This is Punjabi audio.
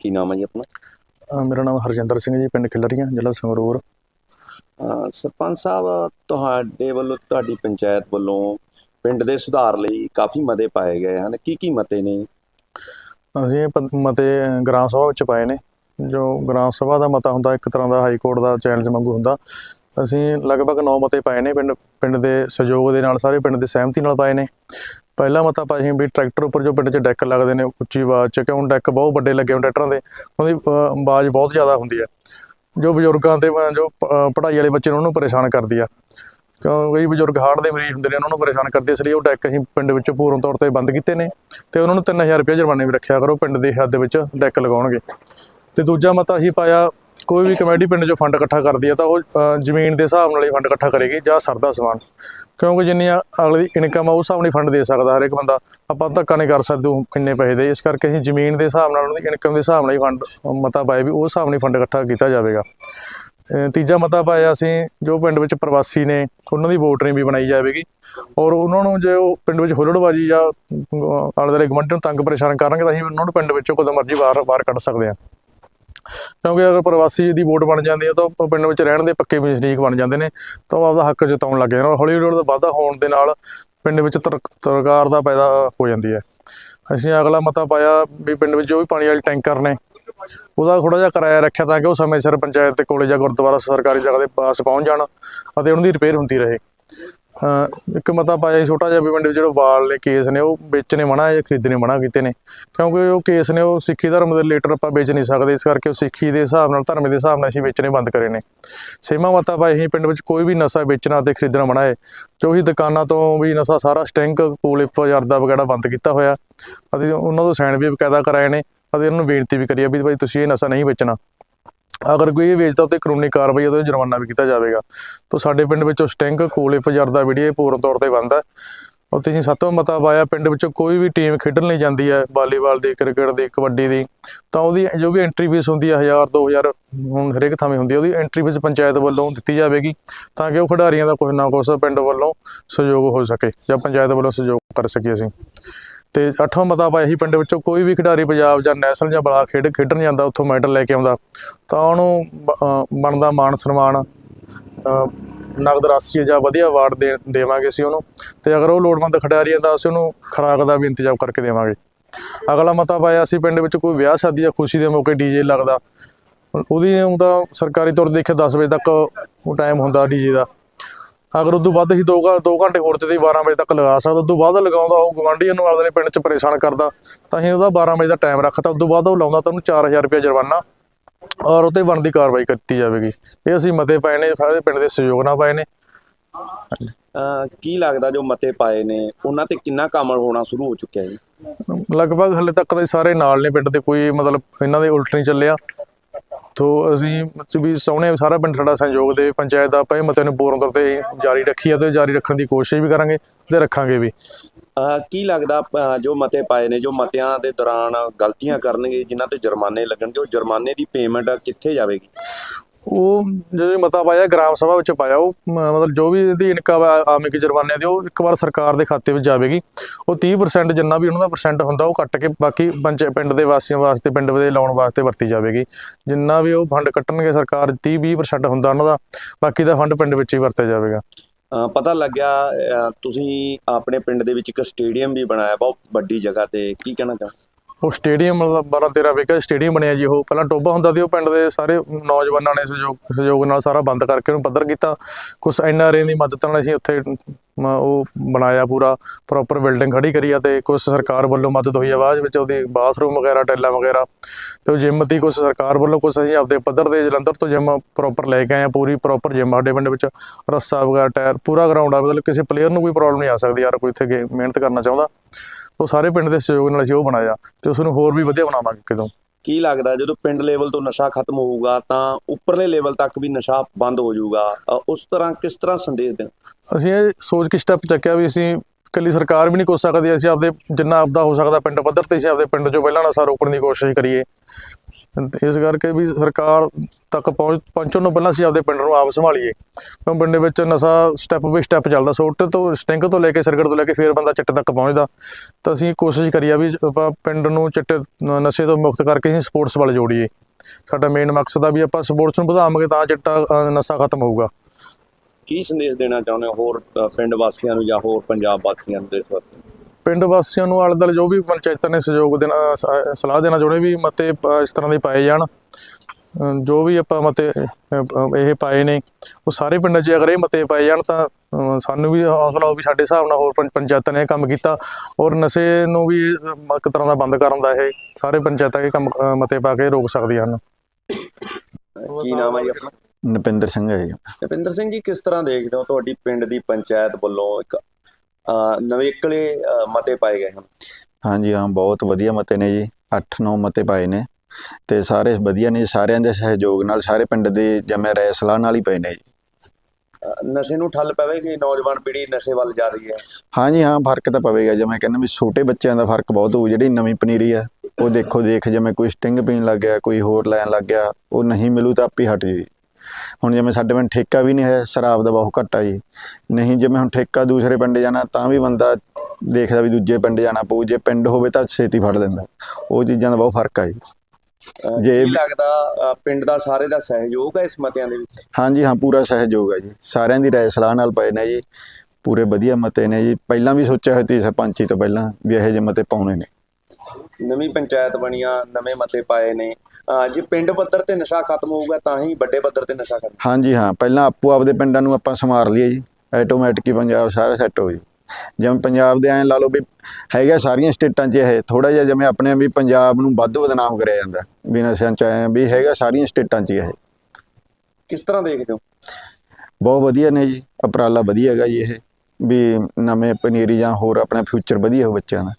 ਕੀ ਨਾਮ ਹੈ ਜੀ ਆਪਣਾ? ਮੇਰਾ ਨਾਮ ਹਰਜਿੰਦਰ ਸਿੰਘ ਜੀ ਪਿੰਡ ਖਿਲਰੀਆਂ ਜ਼ਿਲ੍ਹਾ ਸੰਗਰੂਰ। ਅਹ ਸਰਪੰਚ ਸਾਹਿਬ ਤੁਹਾਡੇ ਵੱਲੋਂ ਤੁਹਾਡੀ ਪੰਚਾਇਤ ਵੱਲੋਂ ਪਿੰਡ ਦੇ ਸੁਧਾਰ ਲਈ ਕਾਫੀ ਮਤੇ ਪਾਏ ਗਏ ਹਨ। ਕੀ ਕੀ ਮਤੇ ਨੇ? ਅਸੀਂ ਇਹ ਪ- ਮਤੇ ਗ੍ਰਾਮ ਸਭਾ ਵਿੱਚ ਪਾਏ ਨੇ। ਜੋ ਗ੍ਰਾਮ ਸਭਾ ਦਾ ਮਤਾ ਹੁੰਦਾ ਇੱਕ ਤਰ੍ਹਾਂ ਦਾ ਹਾਈ ਕੋਰਟ ਦਾ ਚੈਲੰਜ ਵਾਂਗੂ ਹੁੰਦਾ। ਅਸੀਂ ਲਗਭਗ 9 ਮਤੇ ਪਾਏ ਨੇ। ਪਿੰਡ ਪਿੰਡ ਦੇ ਸਹਿਯੋਗ ਦੇ ਨਾਲ ਸਾਰੇ ਪਿੰਡ ਦੇ ਸਹਿਮਤੀ ਨਾਲ ਪਾਏ ਨੇ। ਪਹਿਲਾ ਮਤਾ ਪਾਇਆ ਸੀ ਵੀ ਟਰੈਕਟਰ ਉੱਪਰ ਜੋ ਪਿੰਡ 'ਚ ਡੈਕ ਲੱਗਦੇ ਨੇ ਉੱਚੀ ਆਵਾਜ਼ 'ਚ ਕਿਉਂ ਡੈਕ ਬਹੁਤ ਵੱਡੇ ਲੱਗੇ ਹੋਣ ਟਰੈਕਟਰਾਂ ਦੇ ਉਹਦੀ ਅ, ਆਵਾਜ਼ ਬਹੁਤ ਜ਼ਿਆਦਾ ਹੁੰਦੀ ਹੈ। ਜੋ ਬਜ਼ੁਰਗਾਂ ਤੇ ਜੋ ਪੜ੍ਹਾਈ ਵਾਲੇ ਬੱਚੇ ਨੇ ਉਹਨੂੰ ਪਰੇਸ਼ਾਨ ਕਰਦੀ ਆ। ਕਿਉਂ ਕਈ ਬਜ਼ੁਰਗ ਹਾਰਟ ਦੇ ਮਰੀਜ਼ ਹੁੰਦੇ ਨੇ ਉਹਨਾਂ ਨੂੰ ਪਰੇਸ਼ਾਨ ਕਰਦੇ ਇਸ ਲਈ ਉਹ ਡੈਕ ਅਸੀਂ ਪਿੰਡ ਵਿੱਚ ਪੂਰਨ ਤੌਰ ਤੇ ਬੰਦ ਕੀਤੇ ਨੇ ਤੇ ਉਹਨਾਂ ਨੂੰ 3000 ਰੁਪਏ ਜੁਰਮਾਨੇ ਵੀ ਰੱਖਿਆ ਕਰੋ ਪਿੰਡ ਦੇ ਹੱਦ ਵਿੱਚ ਡੈਕ ਲਗਾਉਣਗੇ। ਤੇ ਦੂਜਾ ਮਤਾ ਅਸੀਂ ਪਾਇਆ ਕੋਈ ਵੀ ਕਮੇਟੀ ਪਿੰਡ 'ਚੋਂ ਫੰਡ ਇਕੱਠਾ ਕਰਦੀ ਆ ਤਾਂ ਉਹ ਜ਼ਮੀਨ ਦੇ ਹਿਸਾਬ ਨਾਲ ਹੀ ਫੰਡ ਇਕੱਠਾ ਕਰੇਗੀ ਜਾਂ ਸਰਦਾ ਸਮਾਨ। ਕਿਉਂਕਿ ਜਿੰਨੀ ਅਗਲੇ ਦੀ ਇਨਕਮ ਆ ਉਸ ਹਿਸਾਬ ਨਾਲ ਫੰਡ ਦੇ ਸਕਦਾ ਹਰ ਇੱਕ ਬੰਦਾ। ਆਪਾਂ ਧੱਕਾ ਨਹੀਂ ਕਰ ਸਕਦੇ ਉਹ ਇੰਨੇ ਪੈਸੇ ਦੇ ਇਸ ਕਰਕੇ ਅਸੀਂ ਜ਼ਮੀਨ ਦੇ ਹਿਸਾਬ ਨਾਲ ਉਹਨਾਂ ਦੀ ਇਨਕਮ ਦੇ ਹਿਸਾਬ ਨਾਲ ਹੀ ਫੰਡ ਮਤਾ ਪਾਏ ਵੀ ਉਸ ਹਿਸਾਬ ਨਾਲ ਫੰਡ ਇਕੱਠਾ ਕੀਤਾ ਜਾਵੇਗਾ। ਤੀਜਾ ਮਤਾ ਪਾਇਆ ਅਸੀਂ ਜੋ ਪਿੰਡ ਵਿੱਚ ਪ੍ਰਵਾਸੀ ਨੇ ਉਹਨਾਂ ਦੀ ਵੋਟਰਿੰਗ ਵੀ ਬਣਾਈ ਜਾਵੇਗੀ। ਔਰ ਉਹਨਾਂ ਨੂੰ ਜੇ ਉਹ ਪਿੰਡ ਵਿੱਚ ਹੁਲੜਬਾਜੀ ਜਾਂ ਅ, ਆਲੇ ਦੁਆਲੇ ਗਵੰਡ ਨੂੰ ਤੰਗ ਪਰੇਸ਼ਾਨ ਕਰਨਗੇ ਤਾਂ ਅਸੀਂ ਉਹਨਾਂ ਨੂੰ ਪਿੰਡ ਵਿੱਚੋਂ ਕਦੋਂ ਮਰਜ਼ੀ ਬਾਹਰ ਬਾਹਰ ਕੱਢ ਸਕਦੇ ਹਾਂ। ਕਿਉਂਕਿ ਅਗਰ ਪ੍ਰਵਾਸੀ ਦੀ ਵੋਟ ਬਣ ਜਾਂਦੀ ਹੈ ਤਾਂ ਪਿੰਡ ਵਿੱਚ ਰਹਿਣ ਦੇ ਪੱਕੇ ਵਸਨੀਕ ਬਣ ਜਾਂਦੇ ਨੇ, ਤਾਂ ਉਹ ਆਪਦਾ ਹੱਕ ਜਤਾਉਣ ਲੱਗ ਜਾਂਦੇ ਨੇ। ਹੌਲੀ ਹੌਲੀ ਦਾ ਵਾਧਾ ਹੋਣ ਦੇ ਨਾਲ ਪਿੰਡ ਵਿੱਚ ਤਰ- ਤਰਕਾਰ ਦਾ ਪੈਦਾ ਹੋ ਜਾਂਦੀ ਹੈ। ਅਸੀਂ ਅਗਲਾ ਮਤਾ ਪਾਇਆ ਵੀ ਪਿੰਡ ਵਿੱਚ ਜੋ ਵੀ ਪਾਣੀ ਵਾਲੇ ਟੈਂਕਰ ਨੇ, ਉਹਦਾ ਥੋੜਾ ਜਿਹਾ ਕਿਰਾਇਆ ਰੱਖਿਆ ਤਾਂ ਕਿ ਉਹ ਸਮੇਂ ਸਿਰ ਪੰਚਾਇਤ ਤੇ ਕੋਲੇ ਜਾਂ ਗੁਰਦੁਆਰਾ ਸਰਕਾਰੀ ਜਗ੍ਹਾ ਦੇ ਪਾਸ ਪਹੁੰਚ ਜਾਣ ਅਤੇ ਉਹਨਾਂ ਦੀ ਰਿਪੇਅਰ ਹੁੰਦੀ ਰਹੇ। ਇੱਕ ਮਤਾ ਪਾਇਆ ਸੀ, ਛੋਟਾ ਜਿਹਾ ਵੀ ਪਿੰਡ ਵਿੱਚ ਜਿਹੜੇ ਵਾਲ ਨੇ, ਕੇਸ ਨੇ, ਉਹ ਵੇਚਣੇ ਮਨਾ ਜਾਂ ਖਰੀਦਣੇ ਮਨਾ ਕੀਤੇ ਨੇ। ਕਿਉਂਕਿ ਉਹ ਕੇਸ ਨੇ, ਉਹ ਸਿੱਖੀ ਧਰਮ ਦੇ ਰਿਲੇਟਡ ਆਪਾਂ ਵੇਚ ਨਹੀਂ ਸਕਦੇ, ਇਸ ਕਰਕੇ ਉਹ ਸਿੱਖੀ ਦੇ ਹਿਸਾਬ ਨਾਲ, ਧਰਮ ਦੇ ਹਿਸਾਬ ਨਾਲ ਅਸੀਂ ਵੇਚਣੇ ਬੰਦ ਕਰੇ ਨੇ। ਸੇਮਾ ਮਤਾ ਪਾਇਆ ਸੀ, ਪਿੰਡ ਵਿੱਚ ਕੋਈ ਵੀ ਨਸ਼ਾ ਵੇਚਣਾ ਤੇ ਖਰੀਦਣਾ ਮਨਾ ਹੈ ਜੋ ਹੀ ਦੁਕਾਨਾਂ ਤੋਂ ਵੀ ਨਸ਼ਾ ਸਾਰਾ ਸਟੈਂਕ ਕੋਲਿਪ ਜਰਦਾ ਵਗੈਰਾ ਬੰਦ ਕੀਤਾ ਹੋਇਆ। ਅਤੇ ਉਹਨਾਂ ਤੋਂ ਸਾਈਨ ਵੀ ਬਕਾਇਦਾ ਕਰਾਏ ਨੇ ਅਤੇ ਉਹਨਾਂ ਨੂੰ ਬੇਨਤੀ ਵੀ ਕਰੀ ਆ ਵੀ ਭਾਈ ਤੁਸੀਂ ਇਹ ਨਸ਼ਾ ਨਹੀਂ ਵੇਚਣਾ। ਅਗਰ ਕੋਈ ਇਹ ਵੇਚਦਾ ਉੱਤੇ ਕਾਨੂੰਨੀ ਕਾਰਵਾਈ ਉਹਦੇ ਜੁਰਮਾਨਾ ਵੀ ਕੀਤਾ ਜਾਵੇਗਾ। ਤਾਂ ਸਾਡੇ ਪਿੰਡ ਵਿੱਚੋਂ ਸਟਿੰਗ ਕੋਲਿਪ ਜਰਦਾ ਵੀਡੀਓ ਪੂਰਨ ਤੌਰ ਤੇ ਬੰਦ ਹੈ ਉੱਥੇ ਜੀ ਸੱਤਵਾਂ ਮਤਾ ਪਾਇਆ, ਪਿੰਡ ਵਿੱਚੋਂ ਕੋਈ ਵੀ ਟੀਮ ਖੇਡਣ ਲਈ ਜਾਂਦੀ ਹੈ, ਵਾਲੀਬਾਲ ਦੀ, ਕ੍ਰਿਕਟ ਦੀ, ਕਬੱਡੀ ਦੀ, ਤਾਂ ਉਹਦੀ ਜੋ ਵੀ ਐਂਟਰੀ ਫੀਸ ਹੁੰਦੀ ਹੈ 1000 2000 ਹੁਣ ਹਰੇਕ ਥਾਵੇਂ ਹੁੰਦੀ ਹੈ, ਉਹਦੀ ਐਂਟਰੀ ਫੀਸ ਪੰਚਾਇਤ ਵੱਲੋਂ ਦਿੱਤੀ ਜਾਵੇਗੀ ਤਾਂ ਕਿ ਉਹ ਖਿਡਾਰੀਆਂ ਦਾ ਕੁਝ ਨਾ ਕੁਝ ਪਿੰਡ ਵੱਲੋਂ ਸਹਿਯੋਗ ਹੋ ਸਕੇ ਜਾਂ ਪੰਚਾਇਤ ਵੱਲੋਂ ਸਹਿਯੋਗ ਕਰ ਸਕੀਏ ਅਸੀਂ। ਤੇ ਅੱਠਵਾਂ ਮਤਾ ਪਾਇਆ ਸੀ ਪਿੰਡ ਵਿੱਚੋਂ ਕੋਈ ਵੀ ਖਿਡਾਰੀ ਪੰਜਾਬ ਜਾਂ ਨੈਸ਼ਨਲ ਜਾਂ ਬਲਾਕ ਖੇਡ ਖੇਡਣ ਜਾਂਦਾ, ਉੱਥੋਂ ਮੈਡਲ ਲੈ ਕੇ ਆਉਂਦਾ। ਤਾਂ ਉਹਨੂੰ ਬ- ਬਣਦਾ ਮਾਣ ਸਨਮਾਨ, ਅਹ, ਨਗਦ ਰਾਸ਼ੀ ਜਾਂ ਵਧੀਆ ਅਵਾਰਡ ਦੇ, ਦੇਵਾਂਗੇ ਅਸੀਂ ਉਹਨੂੰ। ਤੇ ਅਗਰ ਉਹ ਲੋੜਵੰਦ ਖਿਡਾਰੀ ਹੈ ਤਾਂ ਅਸੀਂ ਉਹਨੂੰ ਖੁਰਾਕ ਦਾ ਵੀ ਇੰਤਜ਼ਾਮ ਕਰਕੇ ਦੇਵਾਂਗੇ। ਅਗਲਾ ਮਤਾ ਪਾਇਆ ਅਸੀਂ ਪਿੰਡ ਵਿੱਚ ਕੋਈ ਵਿਆਹ ਸ਼ਾਦੀ ਜਾਂ ਖੁਸ਼ੀ ਦੇ ਮੌਕੇ ਡੀਜੇ ਲੱਗਦਾ। ਉਹਦੀ ਉਹਦਾ ਸਰਕਾਰੀ ਤੌਰ ਤੇ ਦੇਖਿਆ 10 ਵਜੇ ਤੱਕ ਉਹ ਟਾਈਮ ਹੁੰਦਾ ਡੀਜੇ ਦਾ। ਅਗਰ ਉਦੋਂ ਵੱਧ ਹੀ 2 2 ਘੰਟੇ ਹੋਰ ਤੇ 12 ਵਜੇ ਤੱਕ ਲਗਾ ਸਕਦਾ ਉਦੋਂ ਬਾਅਦ ਲਗਾਉਂਦਾ ਉਹ ਗਵਾਂਢੀਆਂ ਨੂੰ ਆਪਦੇ ਪਿੰਡ 'ਚ ਪਰੇਸ਼ਾਨ ਕਰਦਾ ਤਾਂ ਅਸੀਂ ਉਹਦਾ 12 ਵਜੇ ਦਾ ਟਾਈਮ ਰੱਖਤਾ ਉਦੋਂ ਬਾਅਦ ਉਹ ਲਾਉਂਦਾ ਤਾਂ ਉਹਨੂੰ 4000 ਰੁਪਏ ਜੁਰਮਾਨਾ ਔਰ ਉਹ 'ਤੇ ਬਣਦੀ ਕਾਰਵਾਈ ਕੀਤੀ ਜਾਵੇਗੀ। ਇਹ ਅਸੀਂ ਮਤੇ ਪਾਏ ਨੇ ਸਾਰੇ ਪਿੰਡ ਦੇ ਸਹਿਯੋਗ ਨਾਲ ਪਾਏ ਨੇ। ਕੀ ਲੱਗਦਾ ਜੋ ਮਤੇ ਪਾਏ ਨੇ ਉਹਨਾਂ ਤੇ ਕਿੰਨਾ ਕੰਮ ਹੋਣਾ ਸ਼ੁਰੂ ਹੋ ਚੁੱਕਿਆ ਹੈ ਲਗਭਗ ਹਲੇ ਤੱਕ ਤਾਂ ਸਾਰੇ ਨਾਲ ਨੇ ਪਿੰਡ ਦੇ ਕੋਈ ਮਤਲਬ ਇਹਨਾਂ ਦੇ ਉਲਟ ਨਹੀਂ ਚੱਲਿਆ। ਤੋ ਅਸੀਂ ਮਤਲਬ ਵੀ ਸੋਹਣੇ ਸਾਰਾ ਪਿੰਡ ਸਾਡਾ ਸਹਿਯੋਗ ਦੇ, ਪੰਚਾਇਤ ਦਾ ਪਏ ਮਤੇ ਨੂੰ ਪੂਰਨ ਤੌਰ ਤੇ ਜਾਰੀ ਰੱਖੀ ਹੈ ਤੇ ਜਾਰੀ ਰੱਖਣ ਦੀ ਕੋਸ਼ਿਸ਼ ਵੀ ਕਰਾਂਗੇ ਤੇ ਰੱਖਾਂਗੇ ਵੀ। ਅਹ ਕੀ ਲੱਗਦਾ ਜੋ ਮਤੇ ਪਾਏ ਨੇ, ਜੋ ਮਤਿਆਂ ਦੇ ਦੌਰਾਨ ਗਲਤੀਆਂ ਕਰਨਗੇ, ਜਿਨ੍ਹਾਂ ਤੇ ਜੁਰਮਾਨੇ ਲੱਗਣਗੇ, ਉਹ ਜੁਰਮਾਨੇ ਦੀ ਪੇਮੈਂਟ ਕਿੱਥੇ ਜਾਵੇਗੀ? ਉਹ ਜਦੋਂ ਮਤਾ ਪਾਇਆ ਗ੍ਰਾਮ ਸਭਾ ਵਿੱਚ ਪਾਇਆ, ਉਹ ਮਤਲਬ ਜੋ ਵੀ ਇਹਦੀ ਇਨਕਮ ਆਮਿਕ ਜੁਰਮਾਨੇ ਦੀ, ਉਹ ਇੱਕ ਵਾਰ ਸਰਕਾਰ ਦੇ ਖਾਤੇ ਵਿੱਚ ਜਾਵੇਗੀ। ਉਹ 30% ਜਿੰਨਾ ਵੀ ਉਹਨਾਂ ਦਾ ਪਰਸੈਂਟ ਹੁੰਦਾ, ਉਹ ਕੱਟ ਕੇ ਬਾਕੀ ਪਿੰਡ ਦੇ ਵਾਸੀਆਂ ਵਾਸਤੇ, ਪਿੰਡ ਦੇ ਲਾਉਣ ਵਾਸਤੇ ਵਰਤੀ ਜਾਵੇਗੀ। ਜਿੰਨਾ ਵੀ ਉਹ ਫੰਡ ਕੱਟਣਗੇ ਸਰਕਾਰ 30 20% ਹੁੰਦਾ ਉਹਨਾਂ ਦਾ, ਬਾਕੀ ਦਾ ਫੰਡ ਪਿੰਡ ਵਿੱਚ ਹੀ ਵਰਤਿਆ ਜਾਵੇਗਾ। ਪਤਾ ਲੱਗਿਆ ਤੁਸੀਂ ਆਪਣੇ ਪਿੰਡ ਦੇ ਵਿੱਚ ਇੱਕ ਸਟੇਡੀਅਮ ਵੀ ਬਣਾਇਆ, ਬਹੁਤ ਵੱਡੀ ਜਗ੍ਹਾ ਤੇ, ਕੀ ਕਹਿਣਾ ਚਾਹੋ ਉਹ ਸਟੇਡੀਅਮ ਮਤਲਬ 12 13 ਵਿਕਾ ਸਟੇਡੀਅਮ ਬਣਿਆ ਜੀ ਉਹ। ਪਹਿਲਾਂ ਟੋਬਾ ਹੁੰਦਾ ਸੀ ਉਹ ਪਿੰਡ ਦੇ ਸਾਰੇ ਨੌਜਵਾਨਾਂ ਨੇ ਸਹਿਯੋਗ ਸਹਿਯੋਗ ਨਾਲ ਸਾਰਾ ਬੰਦ ਕਰਕੇ ਉਹਨੂੰ ਪੱਧਰ ਕੀਤਾ। ਕੁਝ ਐਨਆਰਏ ਦੀ ਮਦਦ ਨਾਲ ਅਸੀਂ ਉੱਥੇ ਮ, ਉਹ ਬਣਾਇਆ ਪੂਰਾ ਪ੍ਰੋਪਰ ਬਿਲਡਿੰਗ ਖੜੀ ਕਰੀ ਆ ਤੇ ਕੁਝ ਸਰਕਾਰ ਵੱਲੋਂ ਮਦਦ ਹੋਈ ਆ ਬਾਅਦ ਵਿੱਚ ਉਹਦੀ ਬਾਥਰੂਮ ਵਗੈਰਾ ਟੈਲਾਂ ਵਗੈਰਾ ਤੇ ਉਹ ਜਿਮ ਦੀ ਕੁਝ ਸਰਕਾਰ ਵੱਲੋਂ ਕੁਝ ਅਸੀਂ ਆਪਦੇ ਪੱਧਰ ਦੇ ਜਲੰਧਰ ਤੋਂ ਜਿਮ ਪ੍ਰੋਪਰ ਲੈ ਕੇ ਆਏ ਆ ਪੂਰੀ ਪ੍ਰੋਪਰ ਜਿਮ ਸਾਡੇ ਪਿੰਡ ਵਿੱਚ। ਰੱਸਾ ਵਗੈਰਾ ਟਾਇਰ ਪੂਰਾ ਗਰਾਊਂਡ ਆ ਮਤਲਬ ਕਿਸੇ ਪਲੇਅਰ ਨੂੰ ਕੋਈ ਪ੍ਰੋਬਲਮ ਨਹੀਂ ਆ ਸਕਦੀ ਯਾਰ ਕੋਈ ਇੱਥੇ ਗੇ- ਮਿਹਨਤ ਕਰਨਾ ਚਾਹੁੰਦਾ। ਉਹ ਸਾਰੇ ਪਿੰਡ ਦੇ ਸਹਿਯੋਗ ਨਾਲ ਅਸੀਂ ਉਹ ਬਣਾਇਆ ਤੇ ਉਸ ਨੂੰ ਹੋਰ ਵੀ ਵਧੀਆ ਬਣਾਵਾਂਗੇ ਕਿਦੋਂ ਕੀ ਲੱਗਦਾ ਜਦੋਂ ਪਿੰਡ ਲੈਵਲ ਤੋਂ ਨਸ਼ਾ ਖਤਮ ਹੋਊਗਾ ਤਾਂ ਉੱਪਰਲੇ ਲੈਵਲ ਤੱਕ ਵੀ ਨਸ਼ਾ ਬੰਦ ਹੋ ਜਾਊਗਾ? ਉਸ ਤਰ੍ਹਾਂ ਕਿਸ ਤਰ੍ਹਾਂ ਸੰਦੇਸ਼ ਦੇਣ? ਅਸੀਂ ਇਹ ਸੋਚ ਕੇ ਸਟੈਪ ਚੱਕਿਆ ਵੀ ਅਸੀਂ ਇਕੱਲੀ ਸਰਕਾਰ ਵੀ ਨਹੀਂ ਕੋਸ ਸਕਦੀ ਅਸੀਂ ਆਪਦੇ ਜਿੰਨਾ ਆਪਦਾ ਹੋ ਸਕਦਾ ਪਿੰਡ ਪੱਧਰ ਤੇ ਅਸੀਂ ਆਪਦੇ ਪਿੰਡ ਚੋਂ ਪਹਿਲਾਂ ਨਸ਼ਾ ਰੋਕਣ ਦੀ ਕੋਸ਼ਿਸ਼ ਕਰੀਏ। ਇਸ ਕਰਕੇ ਵੀ ਸਰਕਾਰ ਤੱਕ ਪਹੁੰਚ ਪਹੁੰਚਣ ਨੂੰ ਪਹਿਲਾਂ ਅਸੀਂ ਆਪਦੇ ਪਿੰਡ ਨੂੰ ਆਪ ਸੰਭਾਲੀਏ। ਕਿਉਂ ਪਿੰਡ ਵਿੱਚ ਨਸ਼ਾ ਸਟੈਪ ਬਾਈ ਸਟੈਪ ਚੱਲਦਾ, ਸੋਟ ਤੋਂ, ਸਟਿੰਗ ਤੋਂ ਲੈ ਕੇ ਸਿਰਗੜ ਤੋਂ ਲੈ ਕੇ ਫੇਰ ਬੰਦਾ ਚਿੱਟੇ ਤੱਕ ਪਹੁੰਚਦਾ। ਤਾਂ ਅਸੀਂ ਕੋਸ਼ਿਸ਼ ਕਰੀ ਵੀ ਆਪਾਂ ਪਿੰਡ ਨੂੰ ਚਿੱਟੇ ਨਸ਼ੇ ਤੋਂ ਮੁਕਤ ਕਰਕੇ ਅਸੀਂ ਸਪੋਰਟਸ ਵੱਲ ਜੋੜੀਏ। ਸਾਡਾ ਮੇਨ ਮਕਸਦ ਆ ਵੀ ਆਪਾਂ ਸਪੋਰਟਸ ਨੂੰ ਵਧਾਵਾਂਗੇ ਤਾਂ ਚਿੱਟਾ ਨਸ਼ਾ ਖਤਮ ਹੋਊਗਾ। ਕੀ ਸੰਦੇਸ਼ ਦੇਣਾ ਚਾਹੁੰਦੇ ਹੋ ਹੋਰ ਪਿੰਡ ਵਾਸੀਆਂ ਨੂੰ ਜਾਂ ਹੋਰ ਪੰਜਾਬ ਵਾਸੀਆਂ ਨੂੰ ਦੇਸ਼ ਵਾਸੀਆਂ ਨੂੰ ਪਿੰਡ ਵਾਸੀਆਂ ਨੂੰ ਆਲੇ ਦੁਆਲੇ ਜੋ ਵੀ ਪੰਚਾਇਤਾਂ ਨੇ ਸਹਿਯੋਗ ਦੇਣਾ ਸਲਾਹ ਦੇਣਾ ਚਾਹੁੰਦੇ ਵੀ ਮਤੇ ਇਸ ਤਰ੍ਹਾਂ ਦੇ ਪਾਏ ਜਾਣ। ਜੋ ਵੀ ਆਪਾਂ ਮਤੇ ਇਹ ਪਾਏ ਨੇ ਉਹ ਸਾਰੇ ਪਿੰਡਾਂ 'ਚ ਅਗਰ ਇਹ ਮਤੇ ਪਾਏ ਜਾਣ ਤਾਂ ਸਾਨੂੰ ਵੀ ਹੌਸਲਾ ਹੋ ਵੀ ਸਾਡੇ ਹਿਸਾਬ ਨਾਲ ਹੋਰ ਪੰਚਾਇਤਾਂ ਨੇ ਕੰਮ ਕੀਤਾ। ਔਰ ਨਸ਼ੇ ਨੂੰ ਵੀ ਇੱਕ ਤਰ੍ਹਾਂ ਦਾ ਬੰਦ ਕਰਨ ਦਾ ਇਹ ਸਾਰੇ ਪੰਚਾਇਤਾਂ ਇਹ ਕੰਮ ਮਤੇ ਪਾ ਕੇ ਰੋਕ ਸਕਦੀਆਂ ਹਨ। ਕੀ ਨਾਮ ਹੈ ਜੀ ਆਪਣਾ? ਨਪਿੰਦਰ ਸਿੰਘ ਹੈ ਜੀ। ਰਵਿੰਦਰ ਸਿੰਘ ਜੀ ਕਿਸ ਤਰ੍ਹਾਂ ਦੇਖਦੇ ਹੋ ਤੁਹਾਡੀ ਪਿੰਡ ਦੀ ਪੰਚਾਇਤ ਵੱਲੋਂ ਇੱਕ ਨਵੇਕਲੇ ਮਤੇ ਪਾਏ ਗਏ ਹਨ। ਹਾਂਜੀ ਹਾਂ ਬਹੁਤ ਵਧੀਆ ਮਤੇ ਨੇ ਜੀ। 8-9 ਮਤੇ ਪਾਏ ਨੇ। ਤੇ ਸਾਰੇ ਵਧੀਆ ਨੇ ਸਾਰਿਆਂ ਦੇ ਸਹਿਯੋਗ ਨਾਲ ਸਾਰੇ ਪਿੰਡ ਦੇ ਜਮੇ ਰਾਏ ਸਲਾਹ ਨਾਲ ਹੀ ਪਏ ਨੇ ਜੀ। ਨਸ਼ੇ ਨੂੰ ਠੱਲ ਪਵੇਗੀ ਨੌਜਵਾਨ ਪੀੜ੍ਹੀ ਨਸ਼ੇ ਵੱਲ ਜਾ ਰਹੀ ਹੈ? ਹਾਂਜੀ ਹਾਂ ਫ਼ਰਕ ਤਾਂ ਪਵੇਗਾ। ਜਿਵੇਂ ਕਹਿੰਦਾ ਵੀ ਛੋਟੇ ਬੱਚਿਆਂ ਦਾ ਫ਼ਰਕ ਬਹੁਤ ਹੋਊ ਜਿਹੜੀ ਨਵੀਂ ਪਨੀਰੀ ਆ ਉਹ ਦੇਖੋ ਦੇਖ ਜਿਵੇਂ ਕੋਈ ਸਟਿੰਗ ਪੀਣ ਲੱਗ ਗਿਆ ਕੋਈ ਹੋਰ ਲੈਣ ਲੱਗ ਗਿਆ ਉਹ ਨਹੀਂ ਮਿਲੂ ਤਾਂ ਆਪੇ ਹਟ ਜੀ। ਹੁਣ ਜਿਵੇਂ ਸਾਡੇ ਪਿੰਡ ਠੇਕਾ ਵੀ ਨਹੀਂ ਹੈ ਸ਼ਰਾਬ ਦਾ ਬਹੁਤ ਘੱਟ ਆ ਜੀ। ਨਹੀਂ ਜਿਵੇਂ ਹੁਣ ਠੇਕਾ ਦੂਸਰੇ ਪਿੰਡ ਜਾਣਾ ਤਾਂ ਵੀ ਬੰਦਾ ਦੇਖਦਾ ਵੀ ਦੂਜੇ ਪਿੰਡ ਜਾਣਾ ਪਊ। ਜੇ ਪਿੰਡ ਹੋਵੇ ਤਾਂ ਛੇਤੀ ਫੜ ਲੈਂਦਾ। ਉਹ ਚੀਜ਼ਾਂ ਦਾ ਬਹੁਤ ਫ਼ਰਕ ਆ ਜੀ। ਜੇ- ਲੱਗਦਾ ਪਿੰਡ ਦਾ ਸਾਰੇ ਦਾ ਸਹਿਯੋਗ ਹੈ ਇਸ ਮਤਿਆਂ ਦੇ ਵਿੱਚ? ਹਾਂਜੀ ਹਾਂ ਪੂਰਾ ਸਹਿਯੋਗ ਹੈ ਜੀ। ਸਾਰਿਆਂ ਦੀ ਰਾਏ ਸਲਾਹ ਨਾਲ ਪਏ ਨੇ ਜੀ। ਪੂਰੇ ਵਧੀਆ ਮਤੇ ਨੇ ਜੀ। ਪਹਿਲਾਂ ਵੀ ਸੋਚਿਆ ਹੋਇਆ ਸੀ ਸਰਪੰਚੀ ਤੋਂ ਪਹਿਲਾਂ ਵੀ ਇਹੋ ਜਿਹੇ ਮਤੇ ਪਾਉਣੇ ਨੇ। ਨਵੀਂ ਪੰਚਾਇਤ ਬਣੀਆਂ ਨਵੇਂ ਮਤੇ ਪਾਏ ਨੇ। ਜੇ ਪਿੰਡ ਪੱਧਰ ਤੇ ਨਸ਼ਾ ਖਤਮ ਹੋਊਗਾ ਤਾਂ ਹੀ ਵੱਡੇ ਪੱਧਰ ਤੇ ਨਸ਼ਾ ਖਤਮ। ਹਾਂਜੀ ਹਾਂ ਪਹਿਲਾਂ ਆਪੋ ਆਪਦੇ ਪਿੰਡਾਂ ਨੂੰ ਆਪਾਂ ਸੰਭਾਲ ਲਈਏ ਜੀ। ਆਟੋਮੈਟਿਕ ਹੀ ਪੰਜਾਬ ਸਾਰਾ ਸੈੱਟ ਹੋ ਜੀ। ਜਿਵੇਂ ਪੰਜਾਬ ਦੇ ਐਂ ਲਾ ਲਓ ਵੀ ਹੈਗਾ ਸਾਰੀਆਂ ਸਟੇਟਾਂ 'ਚ ਇਹ ਥੋੜਾ ਜਿਹਾ ਜਿਵੇਂ ਆਪਣੇ ਵੀ ਪੰਜਾਬ ਨੂੰ ਵੱਧ ਬਦਨਾਮ ਕਰਿਆ ਜਾਂਦਾ ਵੀ ਨਸ਼ਿਆਂ 'ਚ ਐਂ ਵੀ ਹੈਗਾ ਸਾਰੀਆਂ ਸਟੇਟਾਂ 'ਚ ਹੀ ਇਹ। ਕਿਸ ਤਰ੍ਹਾਂ ਦੇਖਦੇ ਹੋ? ਬਹੁਤ ਵਧੀਆ ਨੇ ਜੀ ਉਪਰਾਲਾ ਵਧੀਆ ਹੈਗਾ ਜੀ ਇਹ। ਵੀ ਨਵੇਂ ਪਨੀਰੀ ਜਾਂ ਹੋਰ ਆਪਣਾ ਫਿਊਚਰ ਵਧੀਆ ਹੋ ਬੱਚਿਆਂ ਦਾ।